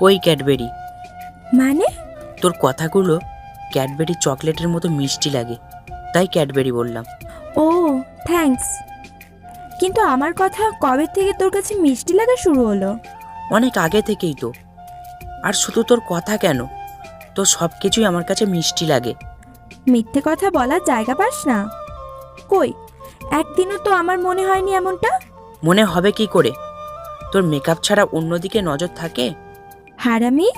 ওই ক্যাডবেরি। মানে? তোর কথাগুলো ক্যাডবেরি চকলেটের মতো মিষ্টি লাগে তাই ক্যাডবেরি বললাম। ও থ্যাঙ্কস। কিন্তু আমার কথা কবে থেকে তোর কাছে মিষ্টি লাগা শুরু হলো? অনেক আগে থেকেই তো। আর শুধু তোর কথা কেন? তোর সব কিছুই আমার কাছে মিষ্টি লাগে। মিথ্যে কথা বলার জায়গা পাস না। কই একদিনও তো আমার মনে হয়নি এমনটা? মনে হবে কি করে? তোর মেকআপ ছাড়া অন্যদিকে নজর থাকে? হারামি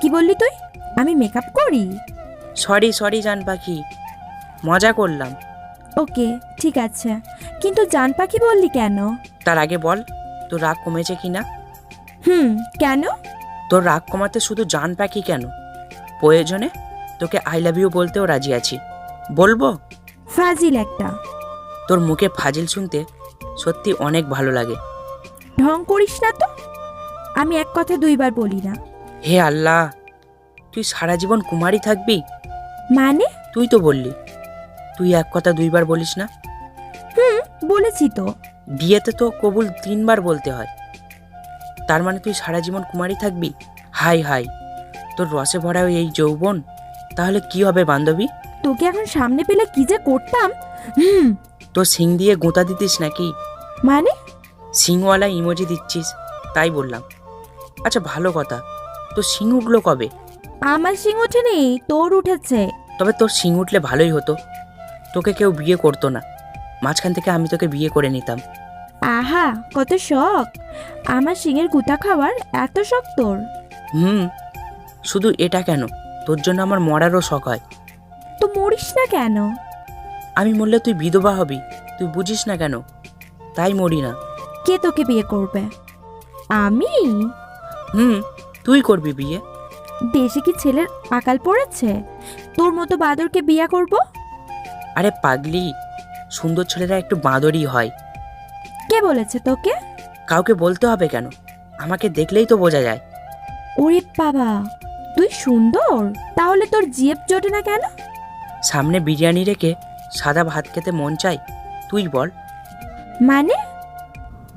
কি বললি তুই? আমি মেকআপ করি। সরি সরি জান পাখি। মজা করলাম। ওকে ঠিক আছে। কিন্তু জান পাখি বললি কেন? তার আগে বল তোর রাগ কমেছে কি না? হুম কেন? তোর রাগ কমাতে শুধু জান পাখি কেন? প্রয়োজনে তোকে আই লাভ ইউ বলতেও রাজি আছি। বলব? ফাজিল একটা। তোর মুখে ফাজিল শুনতে সত্যি অনেক ভালো লাগে। ঢং করিস না তো? আমি এক কথা দুইবার বলি না। হে আল্লাহ তুই সারা জীবন কুমারী থাকবি? মানে? তুই তো বললি তুই এক কথা দুইবার বলিস না। হুম বলেছি তো। বিয়েতে তো কবুল তিনবার বলতে হয়। তার মানে তুই সারা জীবন কুমারী থাকবি? হাই হাই তোর রসে ভরা এই যৌবন তাহলে কি হবে বান্ধবী? তোকে এখন সামনে পেলে কি যে করতাম? হুম। তোর সিং দিয়ে গোঁতা দিতিস নাকি? মানে? সিংওয়ালা ইমোজি দিচ্ছিস তাই বললাম। আচ্ছা ভালো কথা। তোর সিং উঠল কবে? আমার সিং ওঠেনি তোর উঠেছে। তবে তোর সিং উঠলে ভালোই হতো। তোকে কেউ বিয়ে করতো না। মাঝখান থেকে আমি তোকে বিয়ে করে নিতাম। আহা কত শখ। আমার সিংয়ের গুতা খাওয়ার এত শখ তোর। হুম শুধু এটা কেন? তোর জন্য আমার মরারও শখ হয়। তো মরিস না কেন? আমি মরলে তুই বিধবা হবি। তুই বুঝিস না কেন? তাই মরি না। কে তোকে বিয়ে করবে? আমি? হুম তুই করবি বিয়ে। দেশে কি ছেলের আকাল পড়েছে? তোর মতো বাদরকে বিয়ে করব? আরে পাগলি সুন্দর ছেলেরা একটু বাঁদরই হয়। কে বলেছে তোকে? কাউকে বলতে হবে কেন? আমাকে দেখলেই তো বোঝা যায়। ওরে বাবা তুই সুন্দর? তাহলে তোর জিএফ জোটে না কেন? সামনে বিরিয়ানি রেখে সাদা ভাত খেতে মন চাই তুই বল। মানে?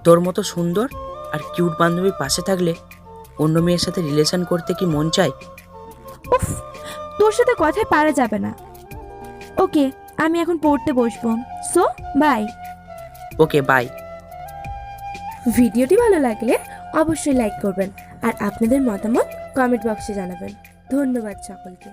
তোর মতো সুন্দর আর কিউট বান্ধবী পাশে থাকলে অন্য মেয়ের সাথে রিলেশন করতে কি মন চায়? উফ তোর সাথে কথায় পারা যাবে না। ওকে আমি এখন পড়তে বসব। সো বাই ওকে বাই ভিডিওটি ভালো লাগলে অবশ্যই লাইক করবেন আর আপনাদের মতামত কমেন্ট বক্সে জানাবেন। ধন্যবাদ সকলকে।